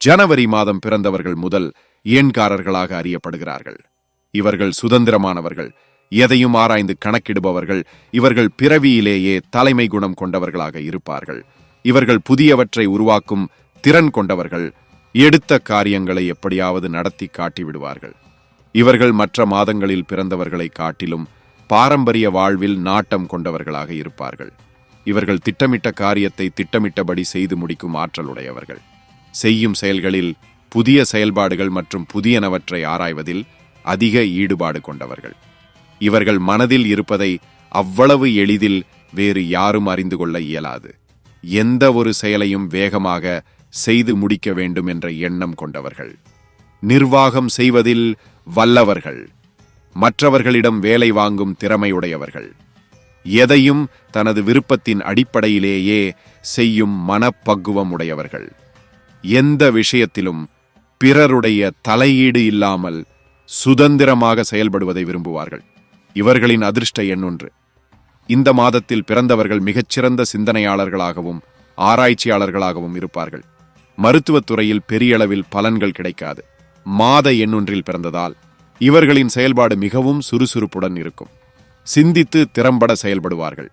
ஜனவரி மாதம் பிறந்தவர்கள் முதல் எண்காரர்களாக அறியப்படுகிறார்கள். இவர்கள் சுதந்திரமானவர்கள் எதையும் ஆராய்ந்து கணக்கிடுபவர்கள் இவர்கள் பிறவியிலேயே தலைமை குணம் கொண்டவர்களாக இருப்பார்கள். இவர்கள் புதியவற்றை உருவாக்கும் திறன் கொண்டவர்கள் எடுத்த காரியங்களை எப்படியாவது நடத்தி காட்டி விடுவார்கள். இவர்கள் மற்ற மாதங்களில் பிறந்தவர்களை காட்டிலும் பாரம்பரிய வாழ்வில் நாட்டம் கொண்டவர்களாக இருப்பார்கள். இவர்கள் திட்டமிட்ட காரியத்தை திட்டமிட்டபடி செய்து முடிக்கும் ஆற்றலுடையவர்கள். செய்யும் செயல்களில் புதிய செயல்பாடுகள் மற்றும் புதியனவற்றை ஆராய்வதில் அதிக ஈடுபாடு கொண்டவர்கள். இவர்கள் மனதில் இருப்பதை அவ்வளவு எளிதில் வேறு யாரும் அறிந்து கொள்ள இயலாது. எந்த ஒரு செயலையும் வேகமாக செய்து முடிக்க வேண்டும் என்ற எண்ணம் கொண்டவர்கள். நிர்வாகம் செய்வதில் வல்லவர்கள். மற்றவர்களிடம் வேலை வாங்கும் திறமையுடையவர்கள். எதையும் தனது விருப்பத்தின் அடிப்படையிலேயே செய்யும் மனப்பக்குவம் உடையவர்கள். எந்த விஷயத்திலும் பிறருடைய தலையீடு இல்லாமல் சுதந்திரமாக செயல்படுவதை விரும்புவார்கள். இவர்களின் அதிர்ஷ்ட எண்ணொன்று. இந்த மாதத்தில் பிறந்தவர்கள் மிகச்சிறந்த சிந்தனையாளர்களாகவும் ஆராய்ச்சியாளர்களாகவும் இருப்பார்கள். மருத்துவத்துறையில் துறையில் பெரிய அளவில் பலன்கள் கிடைக்காது. மாத எண்ணொன்றில் பிறந்ததால் இவர்களின் செயல்பாடு மிகவும் சுறுசுறுப்புடன் இருக்கும். சிந்தித்து திறம்பட செயல்படுவார்கள்.